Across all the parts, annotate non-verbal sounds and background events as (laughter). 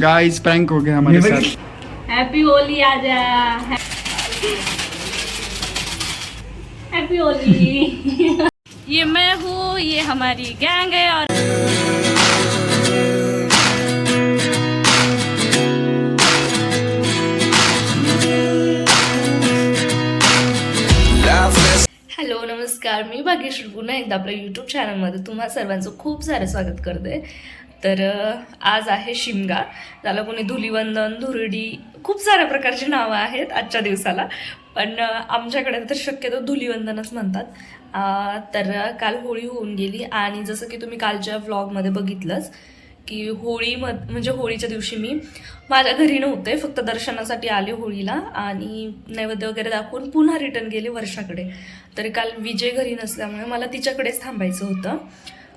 Guys prank हो गया हमारे साथ। हैप्पी होली आजा हैप्पी होली ये मैं हूँ ये हमारी गैंग है और हॅलो नमस्कार. मी भाग्यश्री पुन्हा एकदा आपल्या यूट्यूब चॅनलमध्ये तुम्हा सर्वांचं खूप सारं स्वागत करते. तर आज आहे शिमगा. त्याला कोणी धुलीवंदन धुरडी खूप साऱ्या प्रकारची नावं आहेत आजच्या दिवसाला. पण आमच्याकडे तर शक्यतो धुलीवंदनच म्हणतात. तर काल होळी होऊन गेली आणि जसं की तुम्ही कालच्या व्लॉगमध्ये बघितलंच की होळी मध म्हणजे होळीच्या दिवशी मी माझ्या घरी नव्हते फक्त दर्शनासाठी आले होळीला आणि नैवेद्य वगैरे दाखवून पुन्हा रिटर्न गेले वर्षाकडे. तर काल विजय घरी नसल्यामुळे मला तिच्याकडेच थांबायचं होतं.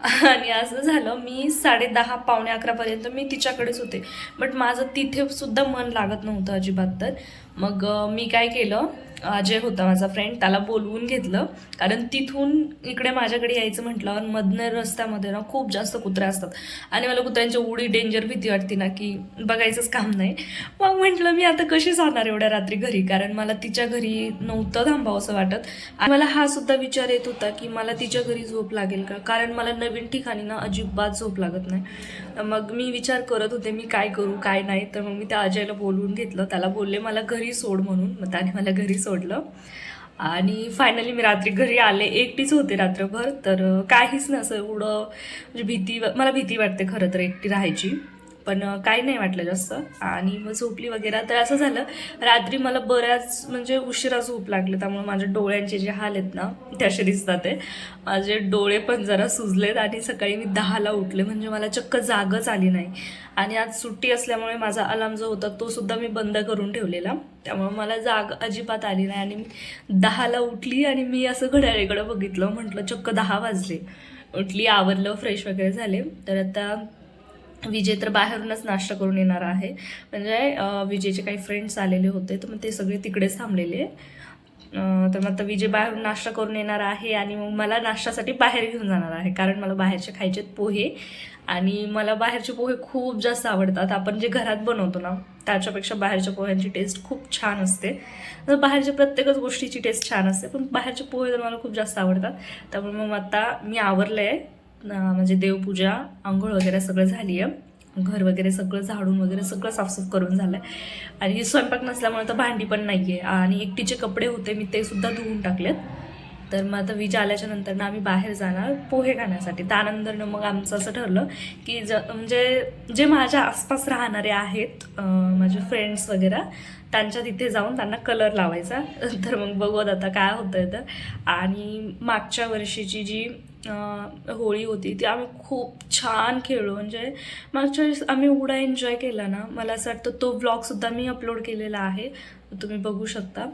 (laughs) आणि असं झालं मी साडे दहा पावणे अकरापर्यंत मी तिच्याकडेच होते. बट माझं तिथे सुद्धा मन लागत नव्हतं अजिबात तर. मग मी काय केलं अजय होता माझा फ्रेंड त्याला बोलवून घेतलं. कारण तिथून इकडे माझ्याकडे यायचं म्हटलं मधनं रस्त्यामध्ये ना खूप जास्त कुत्रे असतात. आणि मला कुत्र्यांची उडी डेंजर भीती वाटते ना की बघायचंच काम नाही. मग म्हटलं मी आता कशी जाणार एवढ्या रात्री घरी? कारण मला तिच्या घरी नव्हतं थांबावं असं वाटत. आणि मला हा सुद्धा विचार येत होता की मला तिच्या घरी झोप लागेल का? कारण मला नवीन ठिकाणी ना अजिबात झोप लागत नाही. तर मग मी विचार करत होते मी काय करू? काय नाही? तर मग मी त्या अजयला बोलवून घेतलं. त्याला बोलले मला घरी सोड म्हणून. मग त्याने मला घरी सोड सोडलं. आणि फायनली मी रात्री घरी आले. एकटीच होते रात्रभर. तर काहीच नसं. असं एवढं म्हणजे भीती मला भीती वाटते खरं तर एकटी राहायची. पण काही नाही वाटलं जास्त. आणि मग झोपली वगैरे. तर असं झालं रात्री मला बऱ्याच म्हणजे उशिरा झोप लागले. त्यामुळे माझ्या डोळ्यांचे जे हाल आहेत ना ते असे दिसतात आहे. माझे डोळे पण जरा सुजलेत आणि सकाळी मी दहाला उठले. म्हणजे मला चक्क जागच आली नाही. आणि आज सुट्टी असल्यामुळे माझा अलार्म जो होता तो सुद्धा मी बंद करून ठेवलेला. त्यामुळे मला जाग अजिबात आली नाही. आणि मी दहाला उठली आणि मी असं घड्याळीकडे बघितलं. म्हटलं चक्क दहा वाजले. उठली आवरलं फ्रेश वगैरे झाले. तर आता विजय तर बाहेरूनच नाश्ता करून येणार आहे. म्हणजे विजयचे काही फ्रेंड्स आलेले होते तर मग ते सगळे तिकडेच थांबलेले तर मग आता विजय बाहेरून नाश्ता करून येणार आहे आणि मग मला नाश्त्यासाठी बाहेर घेऊन जाणार आहे. कारण मला बाहेरचे खायचे पोहे आणि मला बाहेरचे पोहे खूप जास्त आवडतात. आपण जे घरात बनवतो ना त्याच्यापेक्षा बाहेरच्या पोह्यांची टेस्ट खूप छान असते. तर बाहेरच्या प्रत्येकच गोष्टीची टेस्ट छान असते. पण बाहेरचे पोहे तर मला खूप जास्त आवडतात. त्यामुळे मग आता मी आवरलं आहे. म्हणजे देवपूजा आंघोळ वगैरे सगळं झाली आहे घर वगैरे सगळं झाडून वगैरे सगळं साफसूफ करून झालं आहे आणि स्वयंपाक नसल्यामुळे तर भांडी पण नाही आहे आणि एकटीचे कपडे होते मी ते सुद्धा धुवून टाकलेत. तर मग आता वीज आल्याच्यानंतर ना आम्ही बाहेर जाणार पोहे खाण्यासाठी. त्यानंतरनं मग आमचं असं ठरलं की ज म्हणजे जे माझ्या आसपास राहणारे आहेत माझे फ्रेंड्स वगैरे त्यांच्या तिथे जाऊन त्यांना कलर लावायचा. (laughs) तर मग बघूत आता काय होतं तर. आणि मागच्या वर्षीची जी होळी होती ती आम्ही खूप छान खेळलो. म्हणजे मागच्या वेळेस आम्ही एवढा एन्जॉय केला ना मला असं वाटतं तो व्लॉगसुद्धा मी अपलोड केलेला आहे. तुम्ही बघू शकता.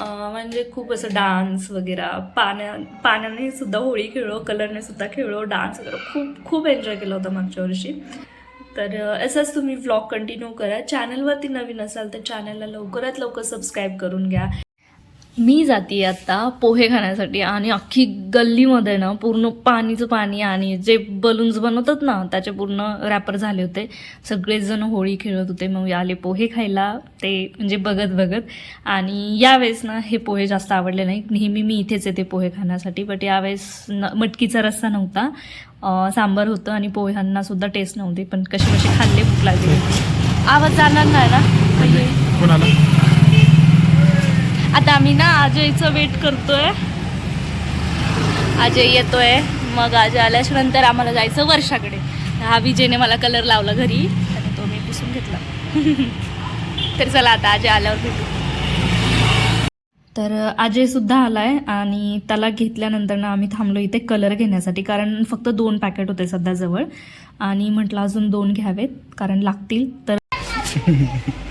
म्हणजे खूप असं डान्स वगैरे पाण्या पाण्याने सुद्धा होळी खेळलो कलरने सुद्धा खेळलो डान्स वगैरे खूप खूप एन्जॉय केला होता मागच्या वर्षी. तर असंच तुम्ही व्लॉग कंटिन्यू करा. चॅनलवरती नवीन असाल तर चॅनलला लवकरात लवकर सबस्क्राईब करून घ्या. मी जाते आता पोहे खाण्यासाठी आणि अख्खी गल्लीमध्ये ना पूर्ण पाणीचं पाणी आणि जे बलून्स बनवतात ना त्याचे पूर्ण रॅपर झाले होते. सगळेजण होळी खेळत होते मग आले पोहे खायला ते म्हणजे बघत बघत. आणि यावेळेस ना हे पोहे जास्त आवडले नाही नेहमी मी इथेच येते पोहे खाण्यासाठी बट यावेळेस न मटकीचा रस्सा नव्हता. सांबार होतं आणि पोह्यांना सुद्धा टेस्ट नव्हती पण कसे कसे खाल्ले भूक लागली. आवाज जाणार नाही ना? आता आम्ही ना अजयचं वेट करतोय. अजय येतोय. मग अजय आल्याच्यानंतर आम्हाला जायचं वर्षाकडे. हा विजयने मला कलर लावला घरी. आणि तो मी पुसून घेतला. (laughs) तर चला आता अजय आल्यावर भेटू. तर अजय सुद्धा आलाय आणि त्याला घेतल्यानंतर ना आम्ही थांबलो इथे कलर घेण्यासाठी. कारण फक्त दोन पॅकेट होते सध्या जवळ. आणि म्हटलं अजून दोन घ्यावेत कारण लागतील. तर (laughs)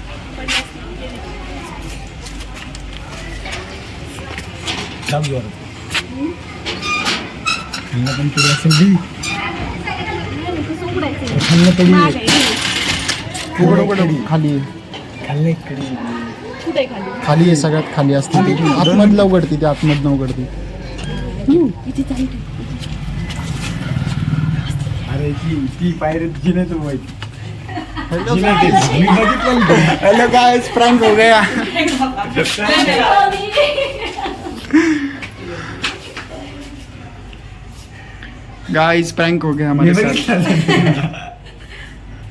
पण असेल उघड उघड खाली खाल्लं खाली खाली आहे सगळ्यात खाली असते ती। आतमधलं उघडते ती आतमधनं उघडते. अरे ती ती पायरी माहिती. हेलो गाइस प्रैंक हो गया. (laughs) गाइस प्रैंक हो गया हमारे साथ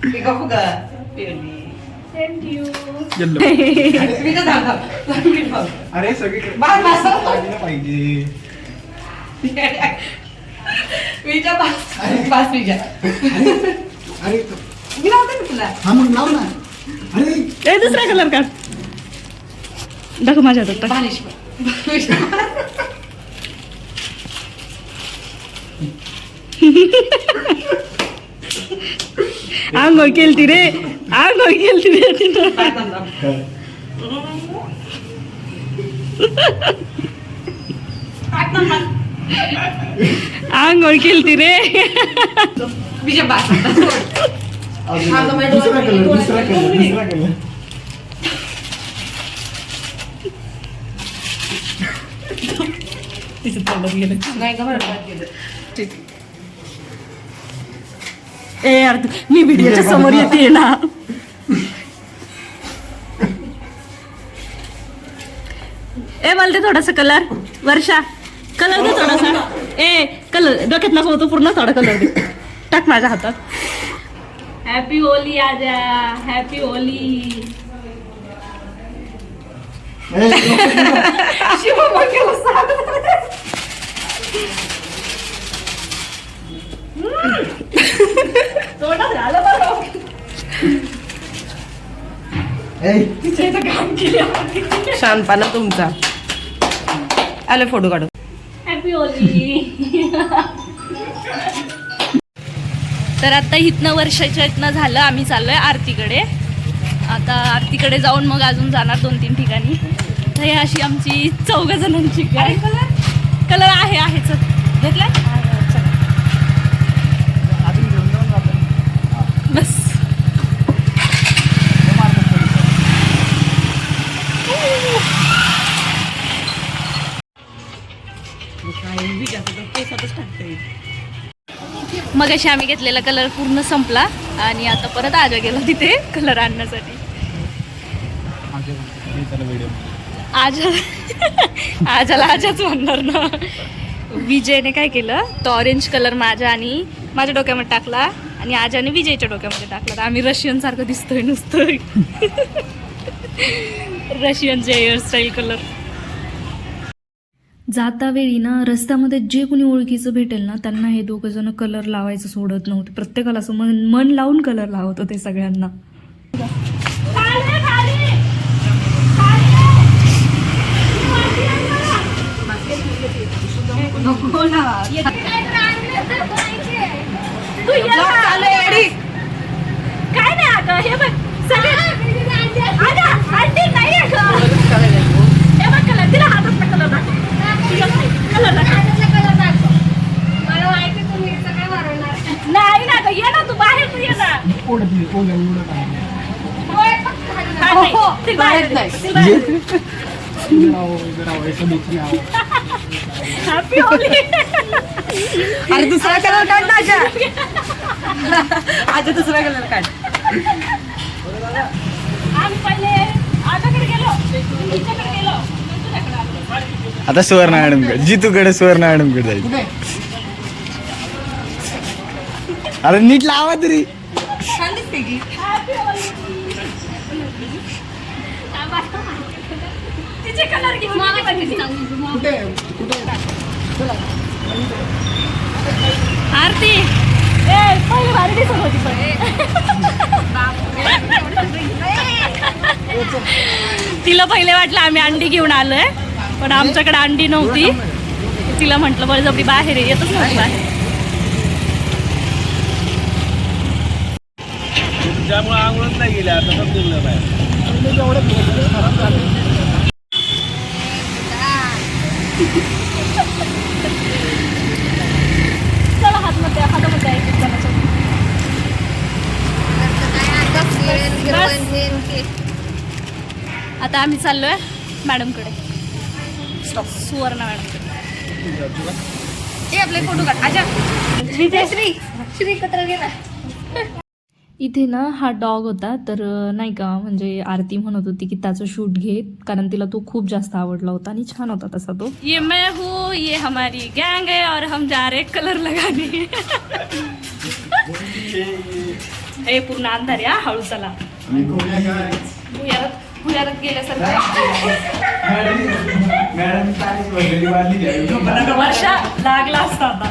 पिकअप होगा थैंक यू येलो मी तो दादा लकी फॉर अरे सगळी बाय बाय सर पाहिजे मी जा अरे पास मी जा अरे तो मी लावते तुला हा मग लाव ना अरे ए दुसरा कलर का दाखव माझ्या हातात पाणी टाक. Banish pa. आंघोळ केलती रे आंघोळ केलती रे तिनं Batang lang. आंघोळ केलती रे Pija pas. तोंडात गेलं. ka ba? ए यार तू- मी व्हिडिओच्या समोर येते ना. ए मला ते थोडासा कलर वर्षा कलर दे थोडासा. ए कलर डोक्यात नको होतो पूर्ण थोडा कलर दे. टाक माझ्या हातात. हॅपी होली आजा. हॅपी होली शिव झालं बरं तुमचा. आले फोटो काढू. हॅपी होली तर आता इथनं वर्षाच्या इथनं झालं आम्ही चाललोय आरतीकडे. आता आरतीकडे जाऊन मग अजून जाणार दोन तीन ठिकाणी. तर ही अशी आमची चौघ जणांची काय कलर आहे आहेच घेतलाय? बस. मग अशी आम्ही घेतलेला कलर पूर्ण संपला आणि आता परत आजा गेला तिथे कलर आणण्यासाठी. आजा आजाला आजाच म्हणणार ना. विजयने काय केलं? तो ऑरेंज कलर माझ्या आणि माझ्या डोक्यामध्ये टाकला आणि आजाने विजयच्या डोक्यामध्ये टाकला. तर आम्ही रशियन सारखं दिसतोय नुसतं रशियनचे हेअरस्टाईल कलर जाता वेळी ना रस्त्यामध्ये जे कोणी ओळखीचं भेटेल ना त्यांना हे दोघं जण कलर लावायचं सोडत नव्हते. प्रत्येकाला असं मन मन लावून कलर लावत होते सगळ्यांना. काय नाही अगं हे बघ सगळे आंटी नाही हे बघ कलर तिला हातात कलर दाखव नाही ना गं ये ना तू बाहेर तू ये ना हा, नाही. ती बाहेर नाही. ती बाहेर. होली अरे दुसरा कलर काढ ना आजा आजा दुसरा कलर काढ. आम्ही पहिले आजाकडे गेलो. तिच्याकडे गेलो. मग तुझ्याकडे आलो. आता सुवर्ण मॅडमकडे जितूकडे सुवर्ण मॅडमकडे जायचं अरे नीट लावा तरी. कलर घेऊन ये. आरती. ए पहिले भारी दिसत होती पण. तिला पहिले वाटलं आम्ही अंडी घेऊन आलोय पण आमच्याकडे अंडी नव्हती. तिला म्हटलं बळजबरी बाहेर आहे. येतच नव्हती बाहेर. त्यामुळे आंघोळच नाही गेले आता समजून नाही चला हातमध्ये हातामध्ये आहे एक जणाच्या. आता आम्ही चाललोय मॅडमकडे. सुवर्ण मॅडमकडे ए आपले फोटो काढ. आजा. विजयश्री श्री कत्र ना इथे ना हा डॉग होता तर नाही का म्हणजे आरती म्हणत होती की त्याचं शूट घे कारण तिला तो खूप जास्त आवडला होता आणि छान होता तसा तो. ये मैं हूँ ये हमारी गैंग है और हम जा रहे कलर लगाने. हे पूर्ण अंधार आहे, हा हळू चला. भुयारात भुयारात गेल्यासारखं. वर्षा लागला असता आता.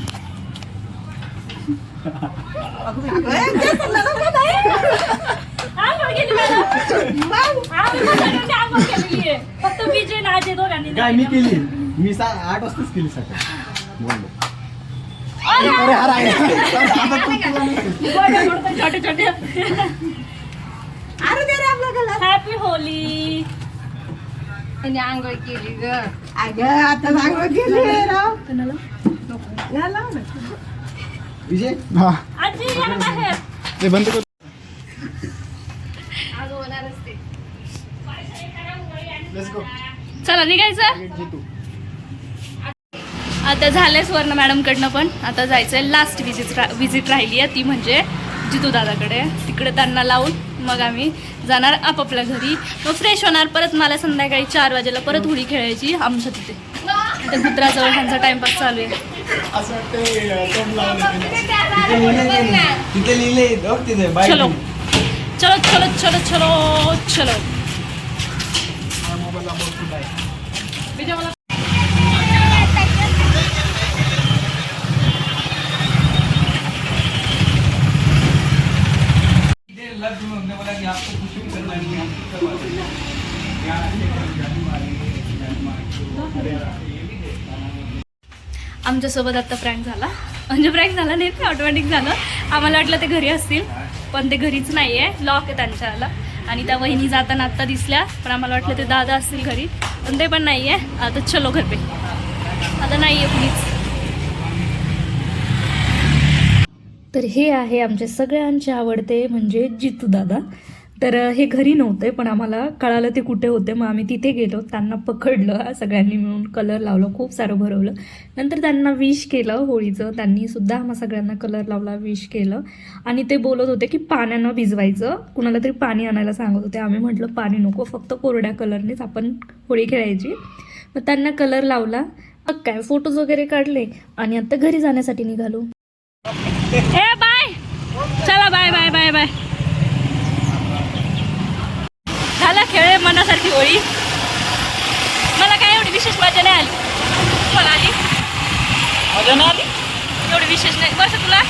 फक्त विजय अजय दोघांनी काय मी केली. मी सा आठ वाजताच केली सकाळी बोललो. अरे हा. छोटे छोटे अरे दे रे हॅपी होली त्यांनी आंघोळ केली ग अगं आता आंघोळ केली राव. विजय? हा. ते बंद कर. चला निघायचं. आता झालंय स्वर्ण मॅडमकडनं पण. आता जायचंय लास्ट विजिट रा विजिट राहिली आहे ती म्हणजे जितू दादाकडे. तिकडे त्यांना लावून मग आम्ही जाणार आपापल्या घरी. मग फ्रेश होणार परत मला संध्याकाळी चार वाजेला परत होळी खेळायची आमच्या तिथे. त्या कुत्राजवळ ह्यांचा टाइमपास चालू आहे. असं. तिथे लिहिले तिथे बाईक चलो. चलो चलो चलो चलो चलो. हा मोबाईल आहे? विजय मला आमच्यासोबत आत्ता प्रँक झाला. म्हणजे प्रँक झाला नाही ते ऑटोमॅटिक झालं. आम्हाला वाटलं ते घरी असतील पण ते घरीच नाही आहे लॉक आहे त्यांच्याला आणि त्या वहिनी जाताना आत्ता दिसल्या पण आम्हाला वाटलं ते दादा असतील घरी पण ते पण नाही आहे आता चलो घर पे. आता नाही आहे कुणीच. तर हे आहे आमचे सगळ्यांचे आवडते म्हणजे जितू दादा. तर हे घरी नव्हते पण आम्हाला कळालं ते कुठे होते. मग आम्ही तिथे गेलो. त्यांना पकडलं. सगळ्यांनी मिळून कलर लावलं. खूप सारं भरवलं. नंतर त्यांना विश केलं होळीचं. त्यांनी सुद्धा आम्हा सगळ्यांना कलर लावला विश केलं. आणि ते बोलत होते की पाण्यानं भिजवायचं. कुणाला तरी पाणी आणायला सांगत होते. आम्ही म्हटलं पाणी नको. फक्त कोरड्या कलरनेच आपण होळी खेळायची. मग त्यांना कलर लावला. मग काय फोटोज वगैरे काढले. आणि आता घरी जाण्यासाठी निघालो ए बाय चला बाय बाय बाय बाय झालं खेळ मनासारखी होळी मला काय एवढी विशेष मजा नाही आली मला आली मजा नाही आली? एवढी विशेष नाही. तुला.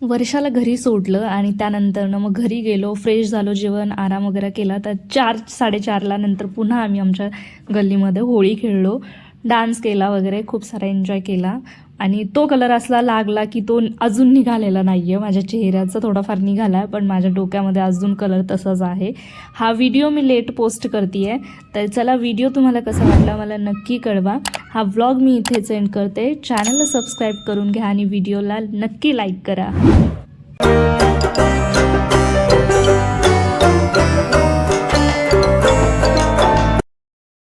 वर्षाला घरी सोडलं आणि त्यानंतर मग घरी गेलो फ्रेश झालो जेवण आराम वगैरे केला. तर चार साडेचारला नंतर पुन्हा आम्ही आमच्या गल्लीमध्ये होळी खेळलो. डान्स केला वगैरे खूप सारा एन्जॉय केला. आणि तो कलर असला लागला की तो अजून निघालेला नाही आहे माझ्या चेहऱ्याचा थोडाफार निघाला आहे पण माझ्या डोक्यामध्ये अजून कलर तसाच आहे. हा व्हिडिओ मी लेट पोस्ट करते आहे तर चला व्हिडिओ तुम्हाला कसा वाटला मला नक्की कळवा. हा व्लॉग मी इथेच एंड करते. चॅनलला सबस्क्राईब करून घ्या आणि व्हिडिओला नक्की लाईक करा.